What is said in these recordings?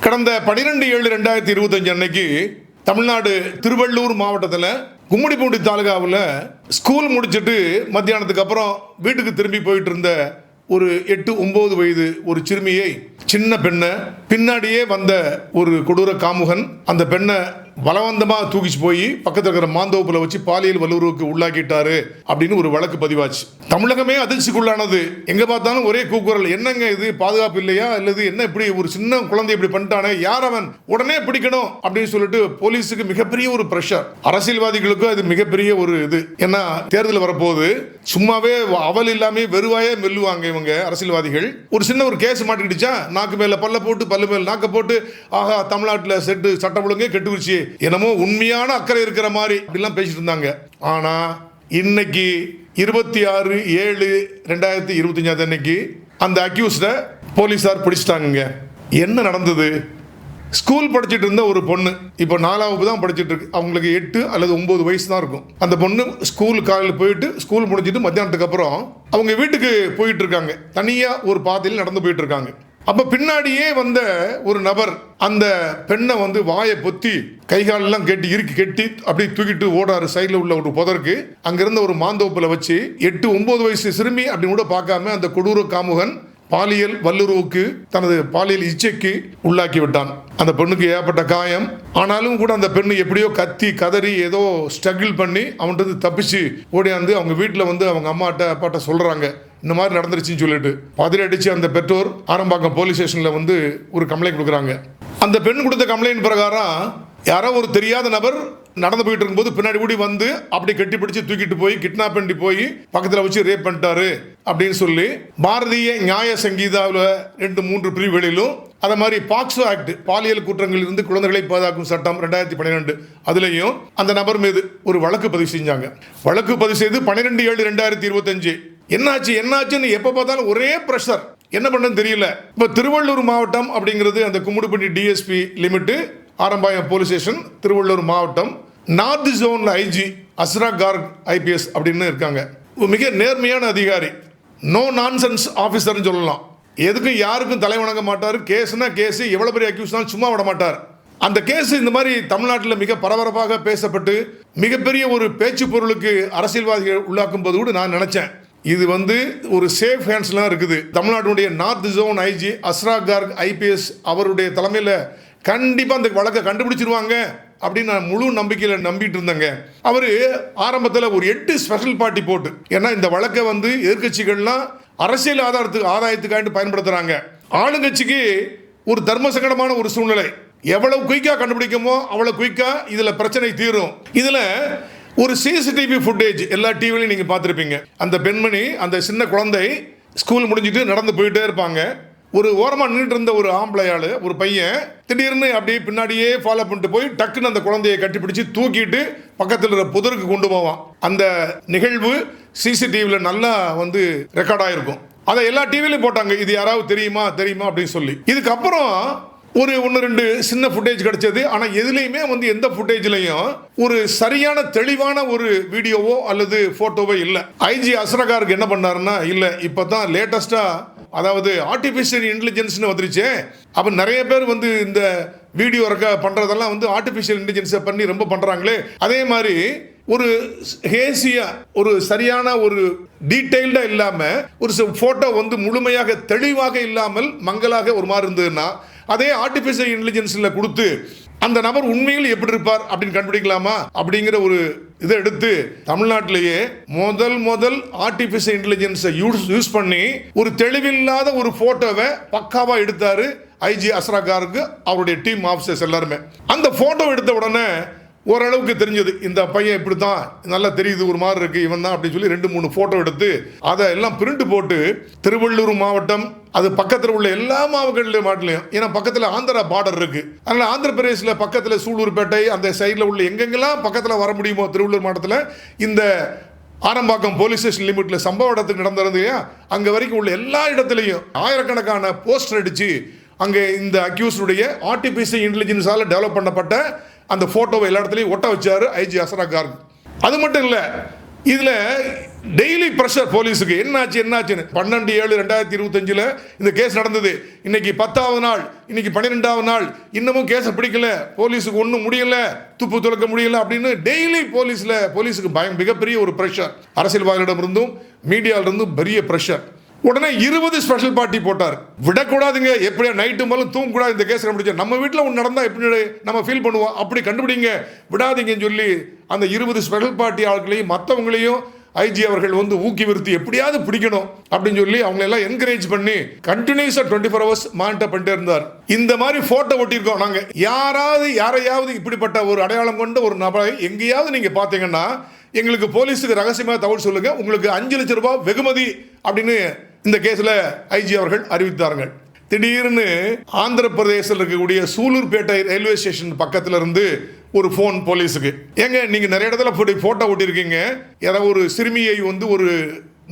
கடந்த பனிரெண்டு ஏழு ரெண்டாயிரத்தி இருபத்தஞ்சு அன்னைக்கு தமிழ்நாடு திருவள்ளூர் மாவட்டத்தில் கும்மிடிப்பூண்டி தாலுகாவில் ஸ்கூல் முடிச்சுட்டு மத்தியானத்துக்கு அப்புறம் வீட்டுக்கு திரும்பி போயிட்டு இருந்த ஒரு எட்டு ஒம்பது வயது ஒரு சிறுமியை சின்ன பெண்ணை பின்னாடியே வந்த ஒரு கொடூர காமுகன் அந்த பெண்ணை பலவந்தமாக தூக்கிச்சு போய் பக்கத்தில் இருக்கிற மாந்தோப்பில் வச்சு பாலியல் வல்லுறவுக்கு உள்ளாக்கிட்டாரு அப்படின்னு ஒரு வழக்கு பதிவாச்சு. தமிழகமே அதிர்ச்சிக்குள்ளானது. எங்கே பார்த்தாலும் ஒரே கூக்குரல். என்னங்க இது? பாதுகாப்பு இல்லையா? அல்லது என்ன இப்படி ஒரு சின்ன குழந்தை இப்படி பண்ணிட்டானே? யார் அவன்? உடனே பிடிக்கணும் அப்படின்னு சொல்லிட்டு போலீஸுக்கு மிகப்பெரிய ஒரு ப்ரெஷர் அரசியல்வாதிகளுக்கும் அது மிகப்பெரிய ஒரு இது. ஏன்னா தேர்தல் வரப்போகுது. சும்மாவே அவல் இல்லாமே வெறுவாயே மெல்லுவாங்க இவங்க அரசியல்வாதிகள். ஒரு சின்ன ஒரு கேஸ் மாட்டிக்கிடுச்சா? நாக்கு மேல பல்ல போட்டு பல்லு மேல நாக்க போட்டு ஆஹா தமிழ்நாட்டில் செட்டு சட்டம் ஒழுங்கே கெட்டுருச்சு என்னமோ உண்மையான அக்கறை இருக்கிற மாதிரி அப்படிலாம் பேசிட்டு இருந்தாங்க ஆனா இன்னைக்கு இருபத்தி ஆறு ஏழு ரெண்டாயிரத்தி இருபத்தஞ்சாவது அன்னைக்கு அந்த அக்யூஸ்ட போலீஸார் பிடிச்சிட்டாங்க என்ன நடந்தது? ஸ்கூல் படிச்சுட்டு இருந்த ஒரு பொண்ணு. இப்போ நாலாவது தான் படிச்சுட்டு இருக்கு அவங்களுக்கு எட்டு அல்லது ஒன்பது வயசு தான் இருக்கும். அந்த பொண்ணு ஸ்கூல் காலையில் போயிட்டு ஸ்கூல் முடிஞ்சிட்டு மத்தியானத்துக்கு அப்புறம் அவங்க வீட்டுக்கு போயிட்டு இருக்காங்க தனியாக ஒரு பாதையில் நடந்து போயிட்டு இருக்காங்க அப்ப பின்னாடியே வந்த ஒரு நபர் அந்த பெண்ணை வந்து வாயை பொத்தி கை காலெல்லாம் கெட்டி இறுக்கி கெட்டி அப்படியே தூக்கிட்டு ஓடாரு சைடில் உள்ள ஒரு புதருக்கு. அங்கிருந்த ஒரு மாந்தோப்பில் வச்சு எட்டு ஒன்பது வயசு சிறுமி அப்படின்னு கூட பார்க்காம அந்த கொடூர காமுகன் பாலியல் வல்லுறவுக்கு தனது பாலியல் இச்சைக்கு உள்ளாக்கி விட்டான். அந்த பெண்ணுக்கு ஏற்பட்ட காயம். ஆனாலும் கூட அந்த பெண்ணு எப்படியோ கத்தி கதறி ஏதோ ஸ்ட்ரகிள் பண்ணி அவன்கிட்ட இருந்து தப்பிச்சு ஓடியாந்து அவங்க வீட்டில் வந்து அவங்க அம்மாட்ட அப்பாட்ட சொல்றாங்க. இந்த மாதிரி நடந்துருச்சுன்னு சொல்லிட்டு. பதில் அடிச்சு அந்த பெற்றோர் ஆரம்பாக்கம் போலீஸ் ஸ்டேஷனில் வந்து ஒரு கம்ப்ளைண்ட் கொடுக்குறாங்க. அந்த பெண் கொடுத்த கம்ப்ளைண்ட் பிரகாரம் யாரோ ஒரு தெரியாத நபர் நடந்து போயிட்டு இருக்கும்போது பின்னாடி கூடி வந்து அப்படி கட்டி பிடிச்சி தூக்கிட்டு போய் கிட்னாப் பண்ணி போய் பக்கத்தில் வச்சு ரேப் பண்ணிட்டாரு அப்படின்னு சொல்லி பாரதிய நியாய சங்கீதாவில் ரெண்டு மூன்று பிரிவுகளிலும் அதை மாதிரி பாக்ஸோ ஆக்ட் பாலியல் குற்றங்களில் இருந்து குழந்தைகளை பாதுகாக்கும் சட்டம் ரெண்டாயிரத்தி பன்னிரெண்டு அதுலேயும் அந்த நபர் மீது ஒரு வழக்கு பதிவு செஞ்சாங்க. வழக்கு பதிவு செய்து பன்னிரெண்டு ஏழு ரெண்டாயிரத்தி இருபத்தஞ்சு. என்னாச்சு என்னாச்சுன்னு எப்போ பார்த்தாலும் ஒரே ப்ரெஷர் என்ன பண்ணுன்னு தெரியல. இப்போ திருவள்ளூர் மாவட்டம் அப்படிங்கிறது அந்த Gummidipoondi DSP limit Arambakkam police station Tiruvallur மாவட்டம் நார்த் ஜோனில் ஐஜி அஸ்ரா கார்க் ஐபிஎஸ் அப்படின்னு இருக்காங்க. மிக நேர்மையான அதிகாரி. நோ நான்சென்ஸ் ஆஃபீஸர்னு சொல்லலாம். எதுக்கும் யாருக்கும் தலை வணங்க மாட்டார். கேஸ்னா கேஸ் எவ்வளோ பெரிய அக்யூஸ்னாலும் சும்மா விட மாட்டார். அந்த கேஸ் இந்த மாதிரி தமிழ்நாட்டில் மிக பரபரப்பாக பேசப்பட்டு மிகப்பெரிய ஒரு பேச்சு பொருளுக்கு அரசியல்வாதிகள் உள்ளாக்கும் போது கூட நான் நினச்சேன். இது வந்து ஒரு சேஃப் ஹேண்ட்ஸ்லாம் இருக்குது. தமிழ்நாட்டினுடைய north zone IG Asra Garg IPS அவருடைய தலைமையில் கண்டிப்பாக அந்த வழக்கை கண்டுபிடிச்சிருவாங்க அப்படின்னு நான் முழு நம்பிக்கையில் நம்பிட்டு இருந்தேங்க. அவர் ஆரம்பத்தில் ஒரு எட்டு ஸ்பெஷல் பார்ட்டி போட்டு ஏன்னா இந்த வழக்கை வந்து எதிர்க்கட்சிகள்லாம் அரசியல் ஆதாரத்துக்கு ஆதாயத்துக்காண்டு பயன்படுத்துகிறாங்க ஆளுங்கட்சிக்கு ஒரு தர்ம சங்கடமான ஒரு சூழ்நிலை. எவ்வளவு குயிக்காக கண்டுபிடிக்குமோ அவ்வளோ குயிக்காக இதில் பிரச்சனை தீரும். இதில் ஒரு சிசிடிவி ஃபுட்டேஜ் எல்லா டிவிலையும் நீங்கள் பார்த்துருப்பீங்க. அந்த பெண்மணி அந்த சின்ன குழந்தை ஸ்கூல் முடிஞ்சிட்டு நடந்து போயிட்டே இருப்பாங்க. ஒரு ஓரமாக நின்றுட்டு இருந்த ஒரு ஆம்பளையாள் ஒரு பையன் திடீர்னு அப்படியே பின்னாடியே ஃபாலோ பண்ணிட்டு போய் டக்குன்னு அந்த குழந்தையை கட்டிப்பிடிச்சு தூக்கிட்டு பக்கத்தில் இருக்கிற புதருக்கு கொண்டு போவான். அந்த நிகழ்வு சிசிடிவியில் நல்லா வந்து ரெக்கார்ட் ஆகிருக்கும் அதை எல்லா டிவிலையும் போட்டாங்க. இது யாராவது தெரியுமா? தெரியுமா? அப்படின்னு சொல்லி. இதுக்கப்புறம் ஒரு ஒன்று ரெண்டு சின்ன ஃபுட்டேஜ் கிடைச்சது. ஆனால் எதுலேயுமே வந்து எந்த ஃபுட்டேஜ்லையும் ஒரு சரியான தெளிவான ஒரு வீடியோவோ அல்லது ஃபோட்டோவோ இல்லை. ஐஜி அஸ்ரகாருக்கு என்ன பண்ணாருன்னா இல்லை இப்போ தான் லேட்டஸ்ட்டாக அதாவது ஆர்டிஃபிஷியல் இன்டெலிஜென்ஸ்னு வந்துருச்சே. அப்போ நிறைய பேர் வந்து இந்த வீடியோ இருக்க பண்ணுறதெல்லாம் வந்து ஆர்டிஃபிஷியல் இன்டெலிஜென்ஸை பண்ணி ரொம்ப பண்ணுறாங்களே அதே மாதிரி ஒரு ஹேசியா ஒரு சரியான ஒரு டீட்டெயில்டா இல்லாம ஒரு போட்டோ வந்து முழுமையாக தெளிவாக இல்லாமல் மங்கலாக ஒரு மாதிரி இருந்ததுன்னா அதே ஆர்டிஃபிஷியல் இன்டெலிஜென்ஸில் கொடுத்து அந்த நபர் உண்மையில் எப்படி இருப்பார் அப்படின்னு கண்டுபிடிக்கலாமா? அப்படிங்கிற ஒரு இதை எடுத்து தமிழ்நாட்டிலேயே முதல் முதல் ஆர்டிஃபிஷியல் இன்டெலிஜென்ஸை யூஸ் யூஸ் பண்ணி ஒரு தெளிவில்லாத ஒரு ஃபோட்டோவை பக்காவாக எடுத்தார் ஐஜி அஸ்ராகாருக்கு அவருடைய டீம் ஆஃபீஸர்ஸ் எல்லாருமே. அந்த ஃபோட்டோ எடுத்த உடனே ஓரளவுக்கு தெரிஞ்சது இந்த பையன் இப்படி தான் நல்லா தெரியுது ஒரு மாதிரி இருக்குது இவன் தான் அப்படின்னு சொல்லி ரெண்டு மூணு ஃபோட்டோ எடுத்து அதை எல்லாம் பிரிண்ட் போட்டு திருவள்ளூர் மாவட்டம் அது பக்கத்தில் உள்ள எல்லா மாவட்டங்களிலும் மாட்டிலையும். ஏன்னா பக்கத்தில் ஆந்திரா பார்டர் இருக்குது அதனால் ஆந்திர பிரதேசில் பக்கத்தில் சூலூர்பேட்டை அந்த சைடில் உள்ள எங்கெங்கெல்லாம் பக்கத்தில் வர முடியுமோ திருவள்ளூர் மாவட்டத்தில் இந்த ஆரம்பாக்கம் போலீஸ் ஸ்டேஷன் லிமிட்டில் சம்பவ இடத்துக்கு நடந்திருந்தது அங்கே வரைக்கும் உள்ள எல்லா இடத்துலையும் ஆயிரக்கணக்கான போஸ்டர் அடித்து அங்கே இந்த அக்யூஸ்டுடைய ஆர்டிபிஷியல் இன்டெலிஜென்ஸால் டெவலப் பண்ணப்பட்ட அந்த ஃபோட்டோவை எல்லா இடத்துலையும் ஒட்ட வச்சாரு ஐஜி அசரா கார்க். அது மட்டும் இல்லை இதில் டெய்லி ப்ரெஷர் போலீஸுக்கு என்னாச்சு என்னாச்சுன்னு. பன்னெண்டு ஏழு ரெண்டாயிரத்தி இருபத்தஞ்சில் இந்த கேஸ் நடந்தது. இன்னைக்கு பத்தாவது நாள் இன்னைக்கு பன்னிரெண்டாவது நாள். இன்னமும் கேஸை பிடிக்கல. போலீஸுக்கு ஒன்றும் முடியல. துப்பு துளக்க முடியல அப்படின்னு டெய்லி போலீஸில் போலீஸுக்கு பயம் மிகப்பெரிய ஒரு ப்ரெஷர் அரசியல்வாதிகளிடமிருந்தும் மீடியாவிலிருந்தும் பெரிய ப்ரெஷர் உடனே இருபது ஸ்பெஷல் பார்ட்டி போட்டார். விடக்கூடாதுங்க எப்படியா நைட்டு மேலும் தூங்கக்கூடாது இந்த கேஸ் கண்டுபிடிச்சு. நம்ம வீட்டில் ஒன்று நடந்தால் எப்படி நம்ம ஃபீல் பண்ணுவோம். அப்படி கண்டுபிடிங்க. விடாதீங்கன்னு சொல்லி அந்த இருபது ஸ்பெஷல் பார்ட்டி ஆட்களையும் மற்றவங்களையும் ஐஜி அவர்கள் வந்து ஊக்குவிருத்தி எப்படியாவது பிடிக்கணும் அப்படின்னு சொல்லி அவங்களை எல்லாம் என்கரேஜ் பண்ணி கண்டினியூஸாக டுவெண்ட்டி ஃபோர் ஹவர்ஸ் மானிட்டர் பண்ணிட்டே இருந்தார். இந்த மாதிரி ஃபோட்டோ ஒட்டியிருக்கோம் நாங்கள் யாராவது யாரையாவது இப்படிப்பட்ட ஒரு அடையாளம் கொண்ட ஒரு நபரை எங்கேயாவது நீங்கள் பார்த்தீங்கன்னா எங்களுக்கு போலீஸுக்கு ரகசியமாக தகவல் சொல்லுங்க. உங்களுக்கு அஞ்சு லட்சம் ரூபாய் வெகுமதி அப்படின்னு இந்த கேஸில் ஐஜி அவர்கள் அறிவித்தார்கள். திடீர்னு ஆந்திர பிரதேசத்தில் இருக்கக்கூடிய சூலூர்பேட்டை ரயில்வே ஸ்டேஷன் பக்கத்துல இருந்து ஒரு ஃபோன் போலீஸுக்கு. ஏங்க நீங்க நிறைய இடத்துல போட்டோ ஓட்டியிருக்கீங்க ஏதாவது ஒரு சிறுமியை வந்து ஒரு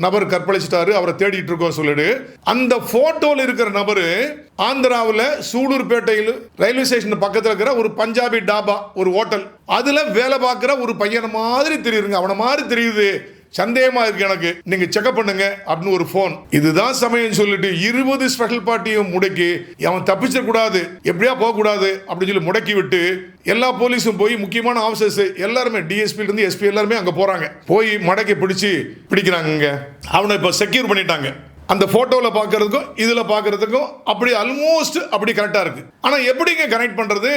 நபர் கற்பழிச்சிட்டாரு அவரை தேடிட்டு இருக்கோம் சொல்லிடு அந்த போட்டோல இருக்கிற நபரு ஆந்திராவில் சூலூர்பேட்டையில் ரயில்வே ஸ்டேஷன் பக்கத்தில் இருக்கிற ஒரு பஞ்சாபி டாபா ஒரு ஹோட்டல். அதுல வேலை பார்க்குற ஒரு பையனை மாதிரி தெரியுதுங்க. அவனை மாதிரி தெரியுது. சந்தேகமா இருக்கு எனக்கு. நீங்க செக்அப் பண்ணுங்க அப்படின்னு ஒரு ஃபோன் இதுதான் சமயம் சொல்லிட்டு இருபது ஸ்பெஷல் பார்ட்டியும் முடக்கி அவன் தப்பிச்சிட கூடாது எப்படியா போக கூடாது? அப்படின்னு சொல்லி முடக்கி விட்டு எல்லா போலீஸும் போய் முக்கியமான ஆஃபீஸர்ஸ் எல்லாருமே டிஎஸ்பி இருந்து எஸ்பி எல்லாருமே அங்க போறாங்க. போய் மடக்கி பிடிச்சு பிடிக்கிறாங்க அவனை இப்போ செக்யூர் பண்ணிட்டாங்க. அந்த போட்டோவில் பார்க்கறதுக்கும் இதில் பார்க்கறதுக்கும் அப்படி ஆல்மோஸ்ட் அப்படி கரெக்டாக இருக்குது ஆனால் எப்படிங்க கனெக்ட் பண்ணுறது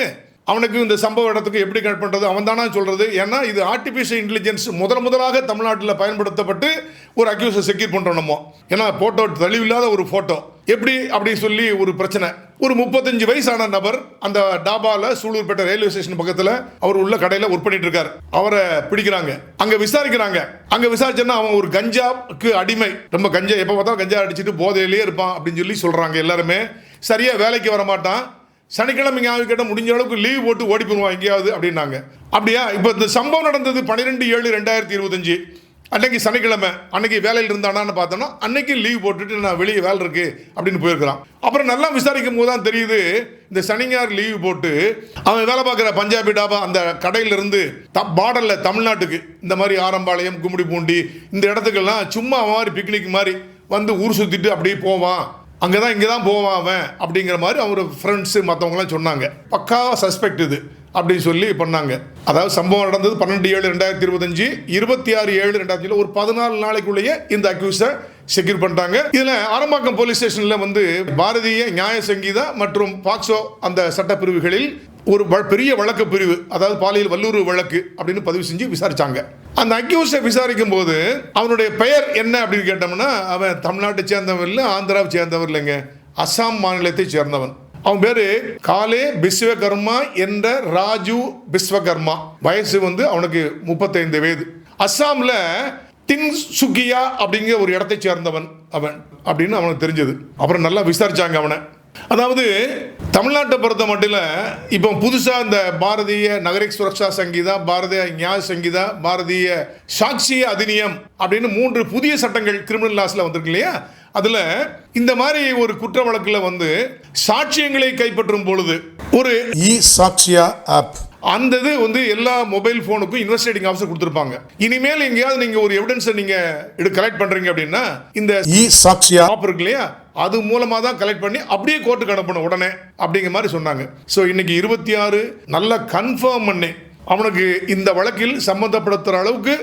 அவனுக்கு இந்த சம்பவ இடத்துக்கு எப்படி கனெக்ட் பண்ணுறது அவன் தானா சொல்கிறது ஏன்னா இது ஆர்டிஃபிஷியல் இன்டெலிஜென்ஸ் முதல் முதலாக தமிழ்நாட்டில் பயன்படுத்தப்பட்டு ஒரு அக்யூஸை செக்யூர் பண்ணுறோமோ ஏன்னா போட்டோ தெளிவில்லாத ஒரு ஃபோட்டோ எப்படி? அப்படி சொல்லி ஒரு பிரச்சனை. ஒரு முப்பத்தஞ்சு வயசான நபர் அந்த டாபாவில் சூலூர்பேட்டை ரயில்வே ஸ்டேஷன் பக்கத்தில் அவர் உள்ள கடையில் ஒர்க் பண்ணிட்டு இருக்கார். அவரை பிடிக்கிறாங்க. அங்கே விசாரிக்கிறாங்க. அங்கே விசாரிச்சோன்னா அவன் ஒரு கஞ்சாவுக்கு அடிமை. ரொம்ப கஞ்சா எப்போ பார்த்தாலும் கஞ்சா அடிச்சுட்டு போதையிலேயே இருப்பான் அப்படின்னு சொல்லி சொல்கிறாங்க எல்லாருமே. சரியாக வேலைக்கு வர மாட்டான் சனிக்கிழமை ஞாபகம் கேட்ட முடிஞ்ச அளவுக்கு லீவ் போட்டு ஓடி போடுவான் எங்கேயாவது அப்படின்னாங்க. அப்படியா? இப்போ இந்த சம்பவம் நடந்தது பன்னிரெண்டு ஏழு ரெண்டாயிரத்தி இருபத்தஞ்சு. அன்னைக்கு சனிக்கிழமை அன்னைக்கு வேலையில் இருந்தானான்னு பார்த்தோன்னா அன்னைக்கு லீவ் போட்டுட்டு நான் வெளியே வேலை இருக்கு அப்படின்னு போயிருக்கிறான். அப்புறம் நல்லா விசாரிக்கும் போது தான் தெரியுது இந்த சனிஞார் லீவ் போட்டு அவன் வேலை பார்க்குற பஞ்சாபி டாபா அந்த கடையிலிருந்து த பார்டரில் தமிழ்நாட்டுக்கு இந்த மாதிரி ஆரம்பாளையம் கும்மிடி பூண்டி இந்த இடத்துக்கெல்லாம் சும்மா மாதிரி பிக்னிக் மாதிரி வந்து ஊர் சுற்றிட்டு அப்படியே போவான். அங்கே தான் இங்கே தான் போவான் அவன் அப்படிங்கிற மாதிரி அவர் ஃப்ரெண்ட்ஸு மற்றவங்களாம் சொன்னாங்க. பக்காவாக சஸ்பெக்ட் இது அப்படின்னு சொல்லி பண்ணாங்க. அதாவது சம்பவம் நடந்தது பன்னெண்டு ஏழு ரெண்டாயிரத்தி இருபத்தஞ்சு இருபத்தி ஆறு ஏழு ரெண்டாயிரத்தி ஒரு பதினாலு நாளைக்குள்ளேயே இந்த அக்யூஸை செக்யூர் பண்ணிட்டாங்க. இதில் ஆரம்பாக்கம் போலீஸ் ஸ்டேஷனில் வந்து பாரதிய நியாய சங்கீதா மற்றும் பாக்ஸோ அந்த சட்டப்பிரிவுகளில் ஒரு பெரிய வழக்கு பிரிவு அதாவது பாலியல் வல்லுறவு வழக்கு அப்படின்னு பதிவு செஞ்சு விசாரிச்சாங்க. அந்த அக்யூஸை விசாரிக்கும் போது அவனுடைய பெயர் என்ன அப்படின்னு கேட்டோம்னா அவன் தமிழ்நாட்டை சேர்ந்தவன் இல்லை ஆந்திராவை சேர்ந்தவர் இல்லைங்க. அஸ்ஸாம் மாநிலத்தை சேர்ந்தவன். அவன் பேரு காலே விஸ்வகர்மா என்ற ராஜு பிஸ்வகர்மா வயசு வந்து அவனுக்கு முப்பத்தைந்து வயது. அஸ்ஸாம்ல டின்சுகியா அப்படிங்கிற ஒரு இடத்தை சேர்ந்தவன் அவன் அப்படின்னு அவனுக்கு தெரிஞ்சது. அப்புறம் நல்லா விசாரிச்சாங்க அவனை. அதாவது தமிழ்நாட்டை பொறுத்த மட்டும் இப்போ புதுசாக இந்த பாரதிய நகரிக் சுரக்ஷா சங்கீதா பாரதிய நியாய சங்கீதா பாரதிய சாட்சிய அதிநியம் அப்படின்னு மூன்று புதிய சட்டங்கள் கிரிமினல் லாஸில் வந்திருக்கு இல்லையா? அதில் இந்த மாதிரி ஒரு குற்ற வழக்கில் வந்து சாட்சியங்களை கைப்பற்றும் பொழுது ஒரு இ சாட்சியா ஆப் அந்த இது வந்து எல்லா மொபைல் ஃபோனுக்கும் இன்வெஸ்டிகேட்டிங் ஆஃபீஸர் கொடுத்துருப்பாங்க. இனிமேல் எங்கேயாவது நீங்க ஒரு எவிடன்ஸை நீங்க எடு கலெக்ட் பண்றீங்க அப்படின்னா இந்த இ சாக்ஷியா ஆப் இருக்கு இல்லையா? அது மூலமா தான் கலெக்ட் பண்ணி அப்படியே கோர்ட்டுக்கு அனுப்பணும் உடனே அப்படிங்கிற மாதிரி சொன்னாங்க. ஸோ இன்னைக்கு இருபத்தி ஆறு நல்லா கன்ஃபார்ம் பண்ணி அவனுக்கு இந்த வழக்கில் சம்மந்தப்படுத்துகிற அளவுக்கு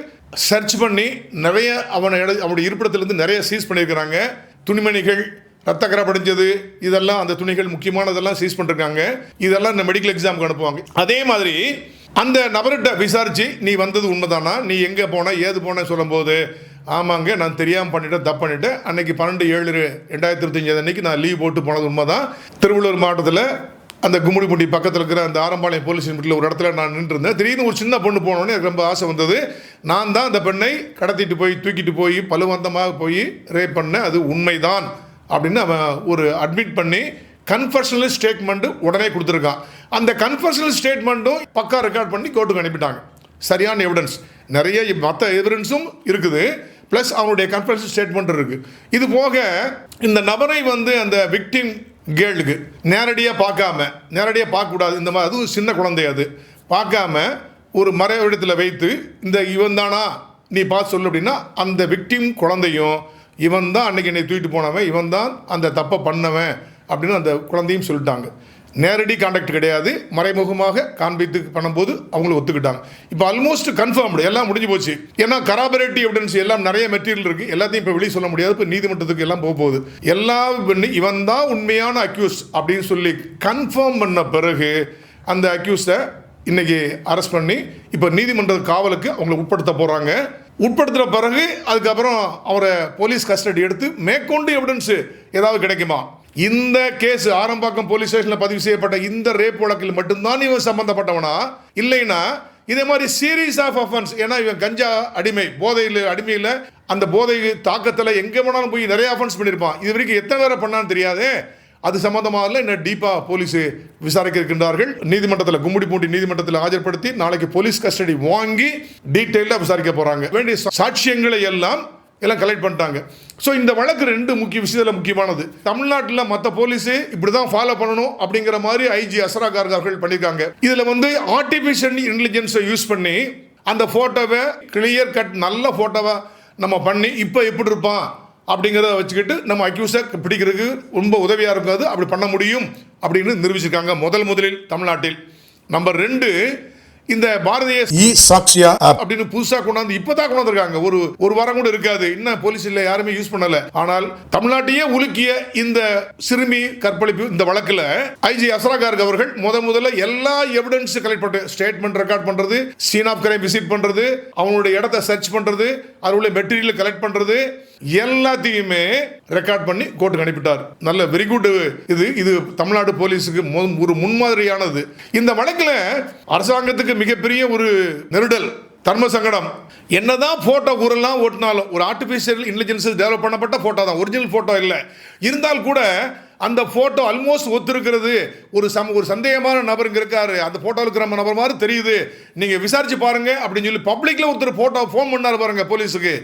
சர்ச் பண்ணி நிறைய அவனை அவனுடைய இருப்பிடத்திலிருந்து நிறைய சீஸ் பண்ணியிருக்கிறாங்க. துணிமணிகள் ரத்தக்கரை படிஞ்சது இதெல்லாம் அந்த துணிகள் முக்கியமானதெல்லாம் சீஸ் பண்ணிருக்காங்க. இதெல்லாம் இந்த மெடிக்கல் எக்ஸாமுக்கு அனுப்புவாங்க. அதே மாதிரி அந்த நபர்கிட்ட விசாரிச்சு நீ வந்தது உண்மைதானா? நீ எங்கே போன? ஏது போன? சொல்லும்போது ஆமாங்க நான் தெரியாமல் பண்ணிட்டேன் தப்பு பண்ணிட்டேன். அன்றைக்கி பன்னெண்டு ஏழு ரெண்டாயிரத்தி இருபத்தஞ்சு அன்றைக்கி நான் லீவ் போட்டு போனது உண்மைதான். திருவள்ளூர் மாவட்டத்தில் அந்த கும்மிடிப்பூண்டி பக்கத்தில் இருக்கிற அந்த ஆரம்பாளையம் போலீஸ் வீட்டில் ஒரு இடத்துல நான் நின்றுருந்தேன். திடீர்னு ஒரு சின்ன பொண்ணு போனோடனே எனக்கு ரொம்ப ஆசை வந்தது. நான் தான் அந்த பெண்ணை கடத்திட்டு போய் தூக்கிட்டு போய் பலுவந்தமாக போய் ரேப் பண்ணேன். அது உண்மைதான். அப்படின்னு அவன் ஒரு அட்மிட் பண்ணி கன்ஃபர்ஷனல் ஸ்டேட்மெண்ட்டு உடனே கொடுத்துருக்கான். அந்த கன்ஃபர்ஷனல் ஸ்டேட்மெண்ட்டும் பக்கா ரெக்கார்ட் பண்ணி கோர்ட்டுக்கு அனுப்பிட்டாங்க. சரியான எவிடன்ஸ் நிறைய மற்ற எவிடன்ஸும் இருக்குது. ப்ளஸ் அவனுடைய கன்ஃபர்ஷன் ஸ்டேட்மெண்ட் இருக்குது இது போக இந்த நபரை வந்து அந்த விக்டிம் கேர்ளுக்கு நேரடியாக பார்க்காம நேரடியாக பார்க்கக்கூடாது. இந்த மாதிரி அதுவும் சின்ன குழந்தை அது. பார்க்காம ஒரு மறைவிடத்தில் வைத்து இந்த இவன் தானா? நீ பார்த்து சொல்லு அப்படின்னா அந்த விக்டிம் குழந்தையும் இவன் தான் அன்றைக்கி என்னை தூக்கிட்டு போனவன் இவன் தான் அந்த தப்பை பண்ணவன் அப்படின்னு அந்த குழந்தையும் சொல்லிட்டாங்க. நேரடி கான்டாக்ட் கிடையாது. மறைமுகமாக காண்பித்து பண்ணும்போது அவங்களும் ஒத்துக்கிட்டாங்க. இப்போ ஆல்மோஸ்ட் கன்ஃபார்ம்டு எல்லாம் முடிஞ்சு போச்சு. ஏன்னா கராபரேட்டிவ் எவிடன்ஸ் எல்லாம் நிறைய மெட்டீரியல் இருக்குது எல்லாத்தையும் இப்போ வெளியே சொல்ல முடியாது. இப்போ நீதிமன்றத்துக்கு எல்லாம் போக போகுது. எல்லாம் பண்ணி இவன் தான் உண்மையான அக்யூஸ் அப்படின்னு சொல்லி கன்ஃபார்ம் பண்ண பிறகு அந்த அக்யூஸை இன்னைக்கு அரெஸ்ட் பண்ணி இப்போ நீதிமன்ற காவலுக்கு அவங்களை உட்படுத்த போகிறாங்க உட்படுத்துகிற பிறகு அதுக்கப்புறம் அவரை போலீஸ் கஸ்டடி எடுத்து மேற்கொண்டு எவிடன்ஸு ஏதாவது கிடைக்குமா? இந்த கேஸ் ஆரம்பாக்கம் போலீஸ் ஸ்டேஷனில் பதிவு செய்யப்பட்ட இந்த ரேப் வழக்கில் மட்டும்தான் இவன் சம்மந்தப்பட்டவனா இல்லைன்னா இதே மாதிரி சீரீஸ் ஆஃப் அஃபன்ஸ் ஏன்னா இவன் கஞ்சா அடிமை போதையில் அடிமையில் அந்த போதை தாக்கத்தில் எங்கே வேணாலும் போய் நிறைய அஃபன்ஸ் பண்ணியிருப்பான் இது வரைக்கும் எத்தனை பேரை பண்ணான்னு தெரியாதே. அது சம்பந்தமாக என்ன டீப்பாக போலீஸ் விசாரிக்க இருக்கின்றார்கள் நீதிமன்றத்தில் கும்மிடிப்பூண்டி நீதிமன்றத்தில் ஆஜர்படுத்தி நாளைக்கு போலீஸ் கஸ்டடி வாங்கி டீட்டெயிலாக விசாரிக்க போகிறாங்க வேண்டிய சாட்சியங்களை எல்லாம் எல்லாம் கலெக்ட் பண்ணிட்டாங்க. ஸோ இந்த வழக்கு ரெண்டு முக்கிய விஷயத்தில் முக்கியமானது. தமிழ்நாட்டில் மற்ற போலீஸு இப்படி தான் ஃபாலோ பண்ணணும் அப்படிங்கிற மாதிரி ஐஜி அசரா கார்க் அவர்கள் பண்ணியிருக்காங்க இதில் வந்து ஆர்டிஃபிஷியல் இன்டெலிஜென்ஸை யூஸ் பண்ணி அந்த ஃபோட்டோவை கிளியர் கட் நல்ல ஃபோட்டோவை நம்ம பண்ணி இப்போ எப்படி இருப்பான்? அப்படிங்கிறத வச்சுக்கிட்டு நம்ம அக்யூஸை பிடிக்கிறதுக்கு ரொம்ப உதவியாக இருக்காது அப்படி பண்ண முடியும் அப்படின்னு நிரூபிச்சிருக்காங்க முதல் முதலில் தமிழ்நாட்டில். நம்பர் ரெண்டு இந்த பாரதிய இ சாக்ஷியா அப்படின்னு புதுசா கொண்டாந்து இப்பதான் கொண்டாந்துருக்காங்க. ஒரு ஒரு வாரம் கூட இருக்காது. இன்னும் போலீஸ் இல்ல யாருமே யூஸ் பண்ணல. ஆனால் தமிழ்நாட்டையே உலுக்கிய இந்த சிறுமி கற்பழிப்பு இந்த வழக்குல ஐஜி அசரா கார்க் அவர்கள் முத முதல்ல எல்லா எவிடன்ஸ் கலெக்ட் பண்ணி ஸ்டேட்மெண்ட் ரெக்கார்ட் பண்றது சீன் ஆஃப் கிரைம் விசிட் பண்றது அவங்களுடைய இடத்த சர்ச் பண்றது அதில் உள்ள மெட்டீரியல் கலெக்ட் பண்றது எல்லாத்தையுமே ரெக்கார்ட் பண்ணி கோர்ட்டுக்கு அனுப்பிட்டார். நல்ல வெரி குட் இது. இது தமிழ்நாடு போலீஸுக்கு ஒரு முன்மாதிரியானது. இந்த வழக்கில் அரசாங்கத்துக்கு மிகப்பெரிய ஒரு நெருடல் தர்ம சங்கடம். என்னதான் போட்டோ குரல்லாம் ஓட்டினாலும் ஒரு ஆர்டிஃபிஷியல் இன்டெலிஜென்ஸ் டெவலப் பண்ணப்பட்ட போட்டோ தான். ஒரிஜினல் போட்டோ இல்லை. இருந்தால் கூட அந்த போட்டோ ஆல்மோஸ்ட் ஒத்துருக்கிறது. ஒரு சம் ஒரு சந்தேகமான நபர் இங்க இருக்காரு. அந்த போட்டோ இருக்கிற நபர் மாதிரி தெரியுது. நீங்கள் விசாரிச்சு பாருங்க அப்படின்னு சொல்லி பப்ளிக்கில் ஒருத்தர் போட்டோ ஃபோன் பண்ணார் பாருங்க போலீஸுக்கு.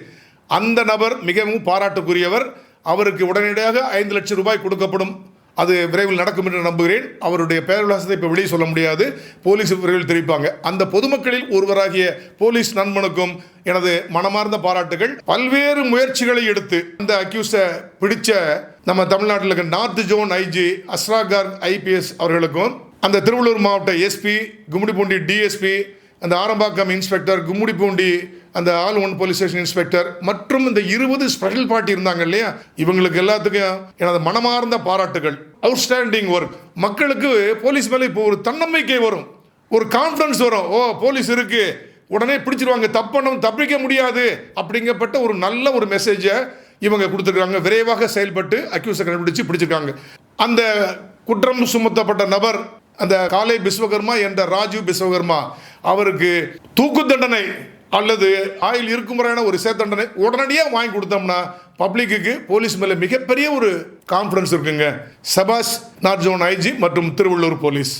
அந்த நபர் மிகவும் பாராட்டுக்குரியவர். அவருக்கு உடனடியாக ஐந்து லட்சம் ரூபாய் கொடுக்கப்படும். அது விரைவில் நடக்கும் என்று நம்புகிறேன். அவருடைய பேரவிலாசத்தை இப்போ வெளியே சொல்ல முடியாது. போலீஸ் விரைவில் தெரிவிப்பாங்க. அந்த பொதுமக்களில் ஒருவராகிய போலீஸ் நண்பனுக்கும் எனது மனமார்ந்த பாராட்டுகள். பல்வேறு முயற்சிகளை எடுத்து அந்த அக்யூஸை பிடிச்ச நம்ம தமிழ்நாட்டில் இருக்க north zone IG Asra Garg IPS அவர்களுக்கும் அந்த திருவள்ளூர் மாவட்ட எஸ்பி கும்மிடிப்பூண்டி டிஎஸ்பி அந்த ஆரம்பாக்கம் இன்ஸ்பெக்டர் கும்முடிப்பூண்டி அந்த all women police station inspector மற்றும் இந்த இருபது ஸ்பெஷல் பார்ட்டி இருந்தாங்க இல்லையா? இவங்களுக்கு எல்லாத்துக்கும் எனது மனமார்ந்த பாராட்டுகள். அவுட்ஸ்டாண்டிங் ஒர்க் மக்களுக்கு போலீஸ் மேலே இப்போ ஒரு தன்னம்பிக்கை வரும். ஒரு கான்ஃபிடன்ஸ் வரும். ஓ போலீஸ் இருக்கு. உடனே பிடிச்சிருவாங்க. தப்பணும் தப்பிக்க முடியாது. அப்படிங்கப்பட்ட ஒரு நல்ல ஒரு மெசேஜை இவங்க கொடுத்துருக்காங்க. விரைவாக செயல்பட்டு அக்யூஸை கண்டுபிடிச்சு பிடிச்சிருக்காங்க. அந்த குற்றம் சுமத்தப்பட்ட நபர் அந்த காலை பிஸ்வகர்மா என்ற ராஜீவ் பிஸ்வகர்மா அவருக்கு தூக்கு தண்டனை அல்லது ஆயில் இருக்கும் முறையான ஒரு சே தண்டனை உடனடியாக வாங்கி கொடுத்தோம்னா பப்ளிக்கு போலீஸ் மேலே மிகப்பெரிய ஒரு கான்ஃபிடன்ஸ் இருக்குங்க. சபாஷ் நார்ஜோன் ஐஜி மற்றும் திருவள்ளூர் போலீஸ்.